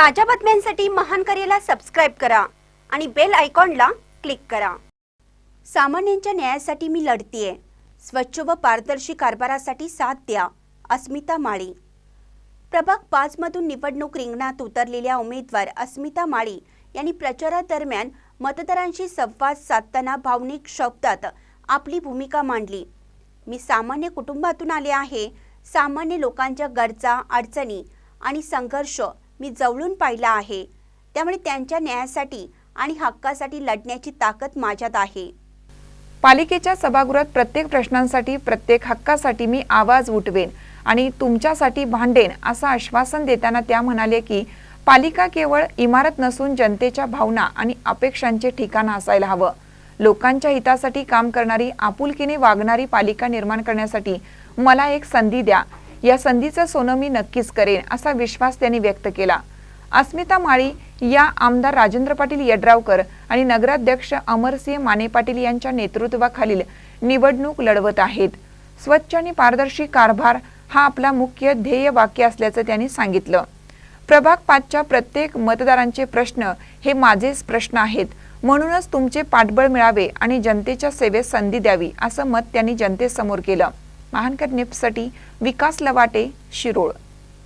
ताज्या बातम्यांसाठी महान करेला सबस्क्राईब करा आणि बेल आयकॉनला क्लिक करा. सामान्यांच्या न्यायासाठी मी लढतीये. स्वच्छ व पारदर्शी कारभारासाठी साथ द्या अस्मिता माळी. प्रभाग पाचमधून निवडणूक रिंगणात उतरलेल्या उमेदवार अस्मिता माळी यांनी प्रचारादरम्यान मतदारांशी संवाद साधताना भावनिक शब्दात आपली भूमिका मांडली. मी सामान्य कुटुंबातून आले आहे. सामान्य लोकांच्या गरजा अडचणी आणि संघर्ष मी जवळून पाहिला आहे. त्यामुळे त्यांच्या न्यायासाठी आणि हक्कासाठी लढण्याची ताकद माझ्यात आहे. पालिकेच्या सभागृहात प्रत्येक प्रश्नांसाठी प्रत्येक हक्कासाठी मी आवाज उठवेन आणि तुमच्यासाठी भांडेन असं आश्वासन देताना त्या म्हणाले की पालिका केवळ इमारत नसून जनतेच्या भावना आणि अपेक्षांचे ठिकाण असायला हवं. लोकांच्या हितासाठी काम करणारी आपुलकीने वागणारी पालिका निर्माण करण्यासाठी मला एक संधी द्या. या संधीचं सोनं मी नक्कीच करेन असा विश्वास त्यांनी व्यक्त केला. अस्मिता माळी या आमदार राजेंद्र पाटील यड्रावकर आणि नगराध्यक्ष अमरसिंह माने पाटील यांच्या नेतृत्वाखालील निवडणूक लढवत आहेत. स्वच्छ आणि पारदर्शी कारभार हा आपला मुख्य ध्येय वाक्य असल्याचं त्यांनी सांगितलं. प्रभाग पाचच्या प्रत्येक मतदारांचे प्रश्न हे माझेच प्रश्न आहेत. म्हणूनच तुमचे पाठबळ मिळावे आणि जनतेच्या सेवेत संधी द्यावी असं मत त्यांनी जनतेसमोर केलं. महानकर निप्ससाठी विकास लवाटे शिरोळ.